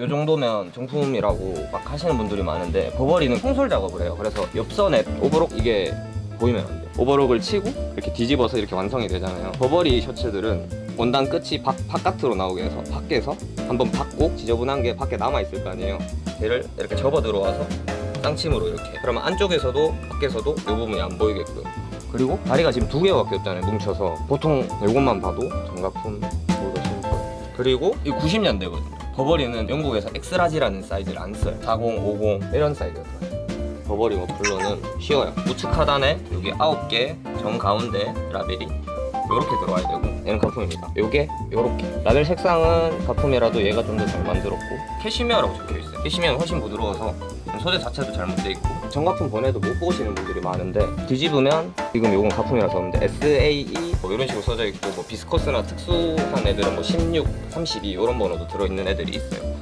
이 정도면 정품이라고 막 하시는 분들이 많은데 버버리는 콩솔 작업을 해요. 그래서 옆선에 오버록 이게 보이면 안 돼. 오버록을 치고 이렇게 뒤집어서 이렇게 완성이 되잖아요. 버버리 셔츠들은 원단 끝이 바, 바깥으로 나오게 해서 밖에서 한번 받고 지저분한 게 밖에 남아 있을 거 아니에요. 얘를 이렇게 접어 들어와서 쌍침으로 이렇게. 그러면 안쪽에서도 밖에서도 이 부분이 안 보이게끔. 그리고 다리가 지금 두 개밖에 없잖아요. 뭉쳐서 보통 이것만 봐도 정가품 보기가 쉬워요. 그리고 이 90년대거든요. 버버리는 영국에서 엑스라지라는 사이즈를 안 써요. 40, 50 이런 사이즈가 들어요. 버버리 머플러는 쉬워요. 우측 하단에 여기 9개 정 가운데 라벨이 이렇게 들어와야 되고 얘는 가품입니다. 요게 요렇게 라벨 색상은 가품이라도 얘가 좀 더 잘 만들었고 캐시미어라고 적혀 있어요. 캐시미어는 훨씬 부드러워서 소재 자체도 잘못돼 있고 정가품 보내도 못 보시는 분들이 많은데 뒤집으면 지금 요건 가품이라서 없는데 SAE 뭐 이런 식으로 써져 있고 뭐 비스커스나 특수한 애들은 뭐 16, 32 이런 번호도 들어있는 애들이 있어요.